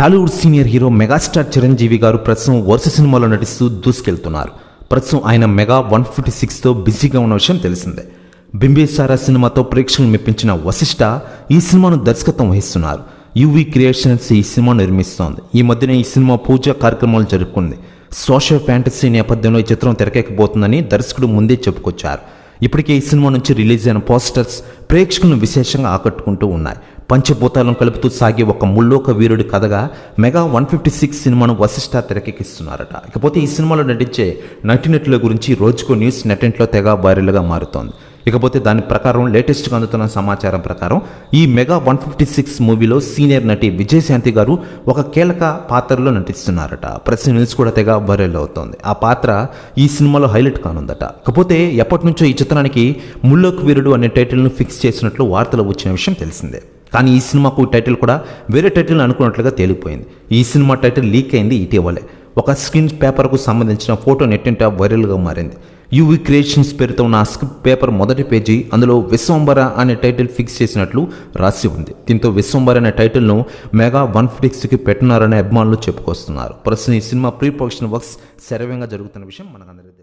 Tollywood senior hero megastar Chiranjeevi garu ప్రస్తుతం వరుస సినిమాలో నటిస్తూ దూసుకెళ్తున్నారు. ప్రస్తుతం ఆయన మెగా వన్ ఫిఫ్టీ సిక్స్తో బిజీగా ఉన్న విషయం తెలిసిందే. బింబేసారా సినిమాతో ప్రేక్షకులు మెప్పించిన వశిష్ఠ ఈ సినిమాను దర్శకత్వం వహిస్తున్నారు. యువి క్రియేషన్స్ ఈ సినిమా నిర్మిస్తోంది. ఈ మధ్యన ఈ సినిమా పూజా కార్యక్రమాలు జరుపుకుంది. సోషల్ ఫ్యాంటసీ నేపథ్యంలో ఈ చిత్రం తెరకెక్కబోతుందని దర్శకుడు ముందే చెప్పుకొచ్చారు. ఇప్పటికే ఈ సినిమా నుంచి రిలీజ్ అయిన పోస్టర్స్ ప్రేక్షకులను విశేషంగా ఆకట్టుకుంటూ ఉన్నాయి. పంచభూతాలను కలుపుతూ సాగే ఒక ముల్లోక వీరుడి కథగా మెగా వన్ ఫిఫ్టీ సిక్స్ సినిమాను వశిష్ట తెరకెక్కిస్తున్నారట. ఇకపోతే ఈ సినిమాలో నటించే నటినటుల గురించి రోజుకో న్యూస్ నెటింట్లో తెగ వైరల్గా మారుతోంది. ఇకపోతే దాని ప్రకారం లేటెస్ట్గా అందుతున్న సమాచారం ప్రకారం ఈ మెగా వన్ ఫిఫ్టీ సిక్స్ మూవీలో సీనియర్ నటి విజయశాంతి గారు ఒక కీలక పాత్రలో నటిస్తున్నారట. ప్రెస్ న్యూస్ కూడా తెగ వైరల్ అవుతోంది. ఆ పాత్ర ఈ సినిమాలో హైలైట్ కానుందట. ఇకపోతే ఎప్పటి నుంచో ఈ చిత్రానికి ముల్లోక్ వీరుడు అనే టైటిల్ను ఫిక్స్ చేసినట్లు వార్తలు వచ్చిన విషయం తెలిసిందే. కానీ ఈ సినిమాకు టైటిల్ కూడా వేరే టైటిల్ అనుకున్నట్లుగా తేలిపోయింది. ఈ సినిమా టైటిల్ లీక్ అయింది ఇటీవలే. ఒక స్క్రీన్ పేపర్కు సంబంధించిన ఫోటో నెట్టింట వైరల్గా మారింది. యువి క్రియేషన్స్ పేరుతో ఉన్న స్క్రిప్ట్ పేపర్ మొదటి పేజీ అందులో విశ్వంబర అనే టైటిల్ ఫిక్స్ చేసినట్లు రాసి ఉంది. దీంతో విశ్వంబర అనే టైటిల్ను మెగా వన్ ఫిక్స్కి పెట్టినారనే అభిమానులు చెప్పుకొస్తున్నారు. ప్రస్తుతం ఈ సినిమా ప్రీ ప్రొడక్షన్ వర్క్స్ శరవేగంగా జరుగుతున్న విషయం మనకందరికీ